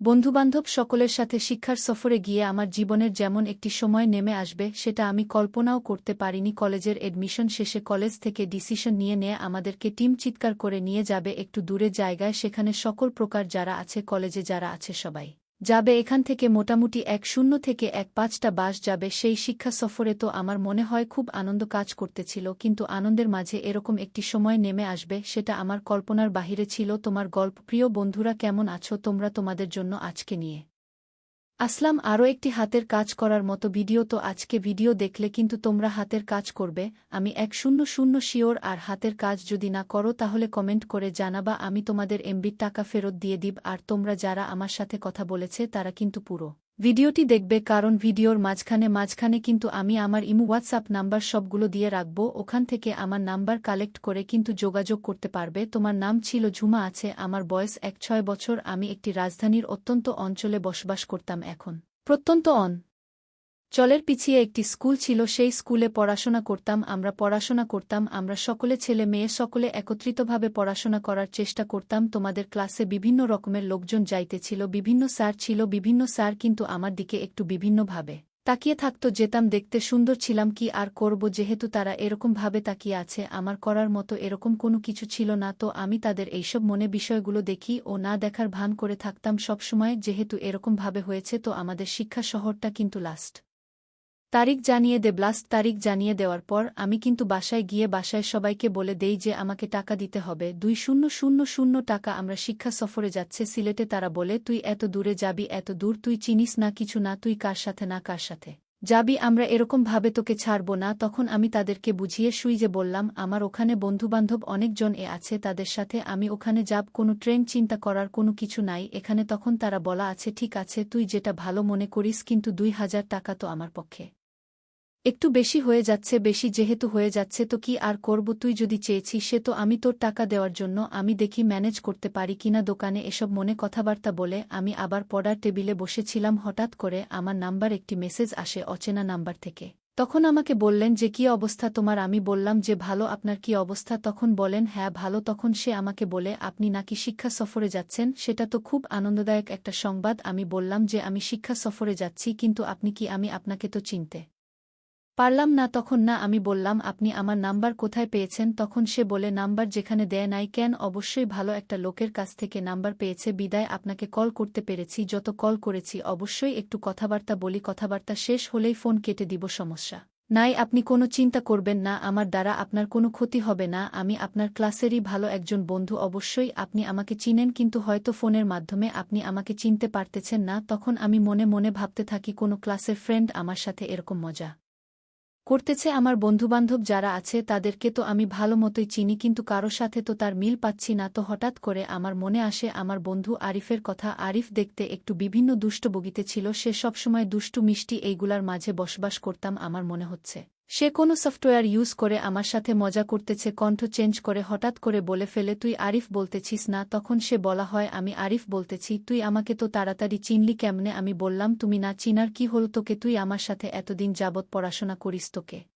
বন্ধুবান্ধব সকলের সাথে শিক্ষার সফরে গিয়ে আমার জীবনের যেমন একটি সময় নেমে আসবে, সেটা আমি কল্পনাও করতে পারিনি কলেজের এডমিশন শেষে কলেজ থেকে ডিসিশন নিয়ে নিয়ে আমাদেরকে টিম চিৎকার করে নিয়ে যাবে একটু দূরে জায়গায়, সেখানে সকল প্রকার যারা আছে, কলেজে যারা আছে সবাই। যাবে এখান থেকে মোটামুটি এক শূন্য থেকে এক পাঁচটা বাস যাবে, সেই শিক্ষা সফরে তো আমার মনে হয় খুব আনন্দ কাজ করতেছিল, কিন্তু আনন্দের মাঝে এরকম একটি সময় নেমে আসবে, সেটা আমার কল্পনার বাহিরে ছিল। তোমার গল্প, প্রিয় বন্ধুরা কেমন আছো? তোমরা তোমাদের জন্য আজকে নিয়ে। আসলাম আরও একটি হাতের কাজ করার মতো ভিডিও। তো আজকে ভিডিও দেখলে কিন্তু তোমরা হাতের কাজ করবে। আমি এক শূন্য শূন্য শিওর, আর হাতের কাজ যদি না করো তাহলে কমেন্ট করে জানাবা। আমি তোমাদের এমবির টাকা ফেরত দিয়ে দিব আর তোমরা যারা আমার সাথে কথা বলেছে তারা কিন্তু পুরো। ভিডিওটি দেখবে কারণ ভিডিওর মাঝখানে মাঝখানে কিন্তু আমি আমার ইমু হোয়াটসঅ্যাপ নাম্বার সবগুলো দিয়ে রাখব, ওখান থেকে আমার নাম্বার কালেক্ট করে কিন্তু যোগাযোগ করতে পারবে। তোমার নাম ছিল ঝুমা আছে, আমার বয়স এক ছয় বছর, আমি একটি রাজধানীর অত্যন্ত অঞ্চলে বসবাস করতাম এখন। প্রত্যন্ত অন। চলের পিছিয়ে একটি স্কুল ছিল, সেই স্কুলে পড়াশোনা করতাম, আমরা পড়াশোনা করতাম, আমরা সকলে ছেলে মেয়ে সকলে একত্রিতভাবে পড়াশোনা করার চেষ্টা করতাম, তোমাদের ক্লাসে বিভিন্ন রকমের লোকজন যাইতেছিল বিভিন্ন স্যার ছিল, বিভিন্ন স্যার কিন্তু আমার দিকে একটু বিভিন্নভাবে তাকিয়ে থাকত, যেতাম, দেখতে সুন্দর ছিলাম, কি আর করব, যেহেতু তারা এরকমভাবে তাকিয়ে আছে, আমার করার মতো এরকম কোনো কিছু ছিল না, তো আমি তাদের এইসব মনে বিষয়গুলো দেখি ও না দেখার ভান করে থাকতাম সবসময়, যেহেতু এরকমভাবে হয়েছে, তো আমাদের শিক্ষা শহরটা কিন্তু লাস্ট তারিখ জানিয়ে দে, ব্লাস্ট তারিখ জানিয়ে দেওয়ার পর আমি কিন্তু বাসায় গিয়ে বাসায় সবাইকে বলে দেই যে আমাকে টাকা দিতে হবে। দুই শূন্য শূন্য শূন্য টাকা আমরা শিক্ষা সফরে যাচ্ছে, সিলেটে তারা বলে, তুই এত দূরে যাবি, এত দূর, তুই চিনিস না কিছু না, তুই কার সাথে, না কার সাথে? যাবি, আমরা এরকম ভাবে তোকে ছাড়ব না, তখন আমি তাদেরকে বুঝিয়ে শুই যে বললাম, আমার ওখানে বন্ধুবান্ধব অনেকজন এ আছে, তাদের সাথে আমি ওখানে যাব, কোনো ট্রেন চিন্তা করার কোনো কিছু নাই, এখানে তখন তারা বলা আছে, ঠিক আছে, তুই যেটা ভালো মনে করিস, কিন্তু দুই হাজার টাকা তো আমার পক্ষে। একটু বেশি হয়ে যাচ্ছে, বেশি যেহেতু হয়ে যাচ্ছে, তো কি আর করব? তুই যদি চেয়েছিস, সে তো আমি তোর টাকা দেওয়ার জন্য, আমি দেখি ম্যানেজ করতে পারি কিনা দোকানে এসব মনে কথাবার্তা বলে, আমি আবার পড়ার টেবিলে বসেছিলাম, হঠাৎ করে আমার নাম্বার একটি মেসেজ আসে অচেনা নাম্বার থেকে। তখন আমাকে বললেন যে, কি অবস্থা তোমার? আমি বললাম যে, ভালো, আপনার কি অবস্থা? তখন বলেন হ্যাঁ ভালো। তখন সে আমাকে বলে, আপনি নাকি শিক্ষা সফরে যাচ্ছেন? সেটা তো খুব আনন্দদায়ক একটা সংবাদ। আমি বললাম যে, আমি শিক্ষা সফরে যাচ্ছি, কিন্তু আপনি কি আমি আপনাকে তো চিনতে পারলাম না তখন না আমি বললাম, আপনি আমার নাম্বার কোথায় পেয়েছেন? তখন সে বলে, নাম্বার যেখানে দেয় নাই কেন? অবশ্যই ভালো একটা লোকের কাছ থেকে নাম্বার পেয়েছে। বিদায়, আপনাকে কল করতে পেরেছি। যত কল করেছি, অবশ্যই একটু কথাবার্তা বলি। কথাবার্তা শেষ হলেই ফোন কেটে দিব, সমস্যা নাই। আপনি কোনো চিন্তা করবেন না। আমার দ্বারা আপনার কোনো ক্ষতি হবে না। আমি আপনার ক্লাসেরই ভালো একজন বন্ধু। অবশ্যই আপনি আমাকে চিনেন, কিন্তু হয়তো ফোনের মাধ্যমে আপনি আমাকে চিনতে পারতেছেন না। তখন আমি মনে মনে ভাবতে থাকি, কোনো ক্লাসের ফ্রেন্ড আমার সাথে এরকম মজা করতেছে আমার বন্ধুবান্ধব যারা আছে তাদেরকে তো আমি ভালো মতোই চিনি, কিন্তু কারও সাথে তো তার মিল পাচ্ছি না। তো হঠাৎ করে আমার মনে আসে আমার বন্ধু আরিফের কথা। আরিফ দেখতে একটু বিভিন্ন দুষ্ট বগিতে ছিল, সে সবসময় দুষ্টু মিষ্টি এইগুলার মাঝে বসবাস করতাম, আমার মনে হচ্ছে। সে কোনো সফটওয়্যার ইউজ করে আমার সাথে মজা করতেছে, কণ্ঠ চেঞ্জ করে হঠাৎ করে বলে ফেলে, তুই আরিফ বলতেছিস না? তখন সে বলা হয়, আমি আরিফ বলতেছি, তুই আমাকে তো তাড়াতাড়ি চিনলি কেমনে? আমি বললাম, তুমি না চিনার কি হল তোকে? তুই আমার সাথে এতদিন যাবৎ পড়াশোনা করিস তোকে।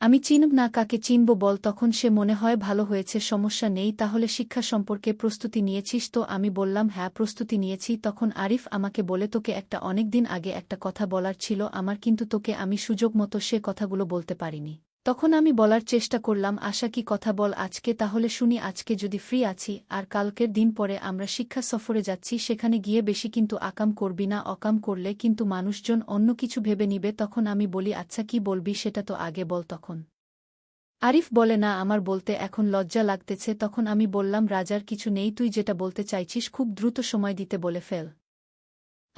আমি চিনব না কাকে চিনব বল তখন সে মনে হয় ভালো হয়েছে, সমস্যা নেই, তাহলে শিক্ষা সম্পর্কে প্রস্তুতি নিয়েছিস তো? আমি বললাম হ্যাঁ প্রস্তুতি নিয়েছি। তখন আরিফ আমাকে বলে, তোকে একটা অনেকদিন আগে একটা কথা বলার ছিল, আমার কিন্তু তোকে আমি সুযোগ মতো সে কথাগুলো বলতে পারিনি। তখন আমি বলার চেষ্টা করলাম, আশা কি কথা বল আজকে, তাহলে শুনি, আজকে যদি ফ্রি আছি, আর কালকের দিন পরে আমরা শিক্ষা সফরে যাচ্ছি, সেখানে গিয়ে বেশি কিন্তু আকাম করবি না, অকাম করলে কিন্তু মানুষজন অন্য কিছু ভেবে নিবে, তখন আমি বলি আচ্ছা কি বলবি সেটা তো আগে বল তখন। আরিফ বলে, না, আমার বলতে এখন লজ্জা লাগতেছে, তখন আমি বললাম, রাজার কিছু নেই, তুই যেটা বলতে চাইছিস, খুব দ্রুত সময় দিতে বলে ফেল।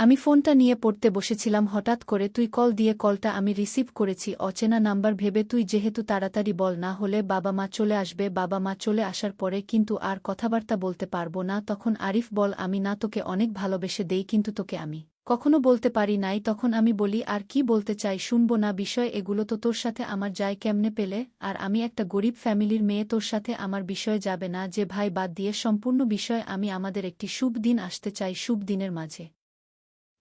আমি ফোনটা নিয়ে পড়তে বসেছিলাম হঠাৎ করে তুই কল দিয়ে কলটা আমি রিসিভ করেছি, অচেনা নাম্বার ভেবে তুই যেহেতু তাড়াতাড়ি বল না হলে বাবা মা চলে আসবে, বাবা মা চলে আসার পরে কিন্তু আর কথাবার্তা বলতে পারব না, তখন আরিফ বল আমি না তোকে অনেক ভালোবেসে দেই কিন্তু তোকে আমি কখনো বলতে পারি নাই, তখন আমি বলি, আর কি বলতে চাই? শুনব না বিষয়, এগুলো তো তোর সাথে আমার যায় কেমনে পেলে? আর আমি একটা গরিব ফ্যামিলির মেয়ে, তোর সাথে আমার বিষয় যাবে না, যে ভাই বাদ দিয়ে সম্পূর্ণ বিষয় আমি আমাদের একটি শুভ দিন আসতে চাই, শুভ দিনের মাঝে।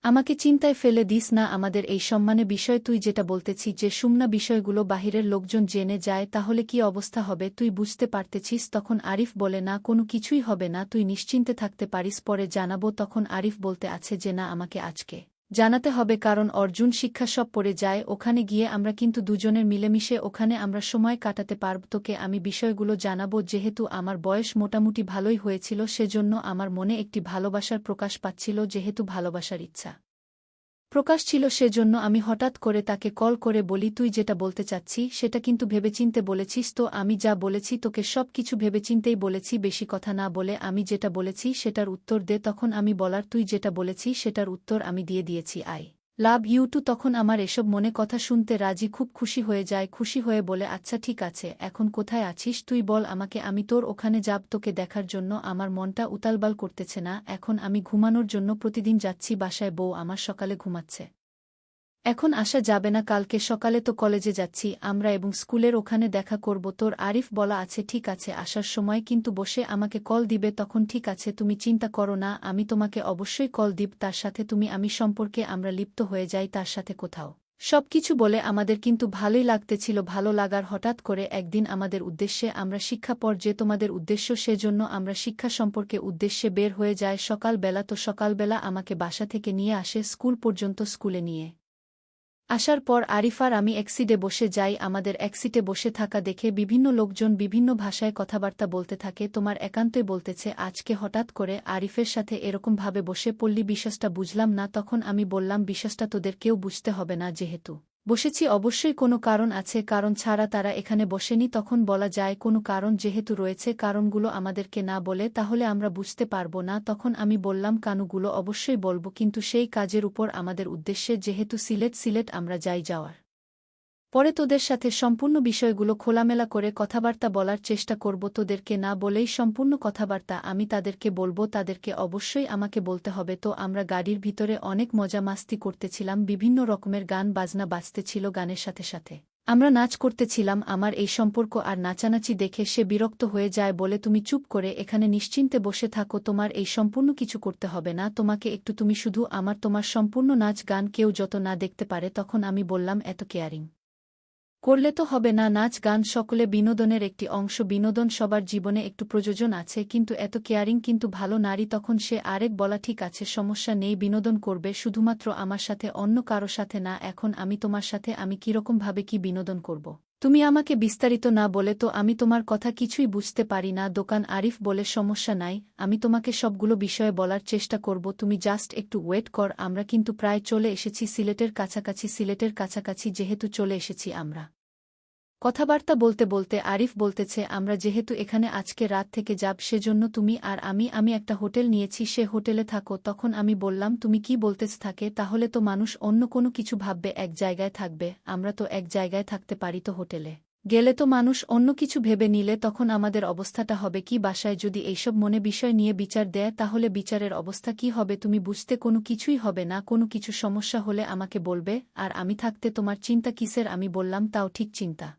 আমাকে চিন্তায় ফেলে দিস না আমাদের এই সম্মানে বিষয় তুই যেটা বলতেছি, যে সুমনা বিষয়গুলো বাহিরের লোকজন জেনে যায়, তাহলে কি অবস্থা হবে? তুই বুঝতে পারতেছিস, তখন আরিফ বলে, না, কোনো কিছুই হবে না, তুই নিশ্চিন্তে থাকতে পারিস। পরে জানাব, তখন আরিফ বলতে আছে যে, না, আমাকে আজকে জানাতে হবে কারণ অর্জুন শিক্ষা সব পড়ে যায়, ওখানে গিয়ে আমরা কিন্তু দুজনের মিলেমিশে ওখানে আমরা সময় কাটাতে পারব। তোকে আমি বিষয়গুলো জানাব, যেহেতু আমার বয়স মোটামুটি ভালোই হয়েছিল, সেজন্য আমার মনে একটি ভালোবাসার প্রকাশ পাচ্ছিল, যেহেতু ভালোবাসার ইচ্ছা। প্রকাশ ছিল সেজন্য আমি হঠাৎ করে তাকে কল করে বলি, তুই যেটা বলতে চাচ্ছি, সেটা কিন্তু ভেবেচিন্তে বলেছিস তো, আমি যা বলেছি তোকে সব কিছু ভেবেচিন্তেই বলেছি, বেশি কথা না বলে আমি যেটা বলেছি সেটার উত্তর দে। তখন আমি বলার, তুই যেটা বলেছি, সেটার উত্তর আমি দিয়ে দিয়েছি আই লাভ ইউ টু তখন আমার এসব মনে কথা শুনতে রাজি খুব খুশি হয়ে যায়, খুশি হয়ে বলে আচ্ছা ঠিক আছে, এখন কোথায় আছিস? তুই বল আমাকে, আমি তোর ওখানে যাব তোকে দেখার জন্য, আমার মনটা উতালবাল করতেছে না, এখন আমি ঘুমানোর জন্য প্রতিদিন যাচ্ছি বাসায়, বউ আমার সকালে ঘুমাচ্ছে। এখন আসা যাবে না, কালকে সকালে তো কলেজে যাচ্ছি আমরা এবং স্কুলের ওখানে দেখা করব, তোর আরিফ বলা আছে, ঠিক আছে, আসার সময় কিন্তু বসে আমাকে কল দিবে, তখন ঠিক আছে, তুমি চিন্তা করো না, আমি তোমাকে অবশ্যই কল দিব, তার সাথে তুমি, আমি সম্পর্কে আমরা লিপ্ত হয়ে যাই, তার সাথে কোথাও। সবকিছু বলে আমাদের কিন্তু ভালোই লাগতেছিল, ভালো লাগার হঠাৎ করে একদিন আমাদের উদ্দেশ্যে আমরা শিক্ষা পর যে তোমাদের উদ্দেশ্য সেজন্য আমরা শিক্ষা সম্পর্কে উদ্দেশ্যে বের হয়ে যায় সকালবেলা তো সকালবেলা আমাকে বাসা থেকে নিয়ে আসে, স্কুল পর্যন্ত স্কুলে নিয়ে। আসার পর আরিফার আমি এক্সিডে বসে যাই, আমাদের এক্সিটে বসে থাকা দেখে বিভিন্ন লোকজন বিভিন্ন ভাষায় কথাবার্তা বলতে থাকে, তোমার একান্তই বলতেছে, আজকে হঠাৎ করে আরিফের সাথে এরকমভাবে বসে পল্লী বিশ্বাসটা বুঝলাম না, তখন আমি বললাম বিশ্বাসটা তোদের কেউ বুঝতে হবে না যেহেতু। বসেছি অবশ্যই কোনো কারণ আছে, কারণ ছাড়া তারা এখানে বসেনি, তখন বলা যায় কোনো কারণ যেহেতু রয়েছে, কারণগুলো আমাদেরকে না বলে তাহলে আমরা বুঝতে পারব না, তখন আমি বললাম, কানুগুলো অবশ্যই বলব, কিন্তু সেই কাজের উপর আমাদের উদ্দেশ্যে, যেহেতু সিলেট সিলেট আমরা যাই যাওয়ার। পরে তোদের সাথে সম্পূর্ণ বিষয়গুলো খোলামেলা করে কথাবার্তা বলার চেষ্টা করব তোদেরকে না বলেই সম্পূর্ণ কথাবার্তা আমি তাদেরকে বলব, তাদেরকে অবশ্যই আমাকে বলতে হবে। তো আমরা গাড়ির ভিতরে অনেক মজা মাস্তি করতেছিলাম, বিভিন্ন রকমের গান বাজনা বাজতেছিল গানের সাথে সাথে। আমরা নাচ করতেছিলাম, আমার এই সম্পর্ক আর নাচানাচি দেখে সে বিরক্ত হয়ে যায় বলে তুমি চুপ করে এখানে নিশ্চিন্তে বসে থাকো, তোমার এই সম্পূর্ণ কিছু করতে হবে না, তোমাকে একটু তুমি শুধু আমার, তোমার সম্পূর্ণ নাচ গান কেউ যত না দেখতে পারে, তখন আমি বললাম, এত কেয়ারিং করলে তো হবে না, নাচ গান সকলে বিনোদনের একটি অংশ, বিনোদন সবার জীবনে একটু প্রযোজন আছে, কিন্তু এত কেয়ারিং, কিন্তু ভালো নারী তখন সে আরেক বলা ঠিক আছে, সমস্যা নেই, বিনোদন করবে, শুধুমাত্র আমার সাথে, অন্য কারও সাথে না, এখন আমি তোমার সাথে, আমি কীরকমভাবে কি বিনোদন করব? তুমি আমাকে বিস্তারিত না বলে তো আমি তোমার কথা কিছুই বুঝতে পারি না, দোকান আরিফ বলে সমস্যা নাই, আমি তোমাকে সবগুলো বিষয়ে বলার চেষ্টা করব, তুমি জাস্ট একটু ওয়েট কর, আমরা কিন্তু প্রায় চলে এসেছি সিলেটের কাছাকাছি সিলেটের কাছাকাছি যেহেতু চলে এসেছি আমরা। কথাবার্তা বলতে বলতে আরিফ বলতেছে, আমরা যেহেতু এখানে আজকে রাত থেকে যাব, সেজন্য তুমি আর আমি আমি একটা হোটেল নিয়েছি, সে হোটেলে থাকো। তখন আমি বললাম, তুমি কি বলতেছ থাকে? তাহলে তো মানুষ অন্য কোনো কিছু ভাববে, এক জায়গায় থাকবে। আমরা তো এক জায়গায় থাকতে পারি তো হোটেলে। গেলে তো মানুষ অন্য কিছু ভেবে নিলে তখন আমাদের অবস্থাটা হবে কি? বাসায় যদি এইসব মনে বিষয় নিয়ে বিচার দেয়, তাহলে বিচারের অবস্থা কি হবে? তুমি বুঝতে কোনো কিছুই হবে না, কোনো কিছু সমস্যা হলে আমাকে বলবে, আর আমি থাকতে তোমার চিন্তা কিসের? আমি বললাম, তাও ঠিক চিন্তা।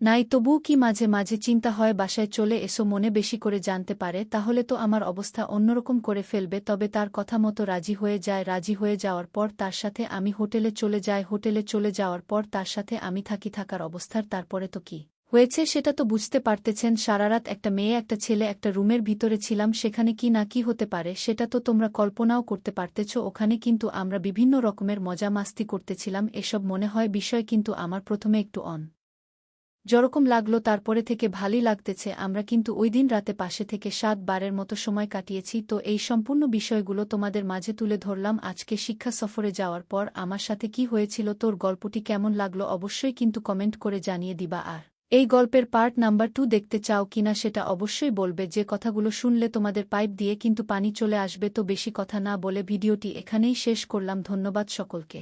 নাই, তবুও কি মাঝে মাঝে চিন্তা হয়, বাসায় চলে এসো, মনে বেশি করে জানতে পারে, তাহলে তো আমার অবস্থা অন্যরকম করে ফেলবে, তবে তার কথা মতো রাজি হয়ে যায়, রাজি হয়ে যাওয়ার পর তার সাথে আমি হোটেলে চলে যাই, হোটেলে চলে যাওয়ার পর তার সাথে আমি থাকি, থাকার অবস্থার, তারপরে তো কি? হয়েছে সেটা তো বুঝতে পারতেছেন, সারারাত একটা মেয়ে, একটা ছেলে, একটা রুমের ভিতরে ছিলাম, সেখানে কি না কি হতে পারে, সেটা তো তোমরা কল্পনাও করতে পারতেছ, ওখানে কিন্তু আমরা বিভিন্ন রকমের মজা মাস্তি করতেছিলাম, এসব মনে হয়, বিষয় কিন্তু আমার প্রথমে একটু অন। যেরকম লাগল তারপরে থেকে ভালোই লাগতেছে, আমরা কিন্তু ওই দিন রাতে পাশে থেকে সাত বারের মতো সময় কাটিয়েছি, তো এই সম্পূর্ণ বিষয়গুলো তোমাদের মাঝে তুলে ধরলাম আজকে শিক্ষা সফরে যাওয়ার পর, আমার সাথে কি হয়েছিল, তোর গল্পটি কেমন লাগল অবশ্যই কিন্তু কমেন্ট করে জানিয়ে দিবা আর। এই গল্পের পার্ট নাম্বার টু দেখতে চাও কিনা সেটা অবশ্যই বলবে, যে কথাগুলো শুনলে তোমাদের পাইপ দিয়ে কিন্তু পানি চলে আসবে, তো বেশি কথা না বলে ভিডিওটি এখানেই শেষ করলাম, ধন্যবাদ সকলকে।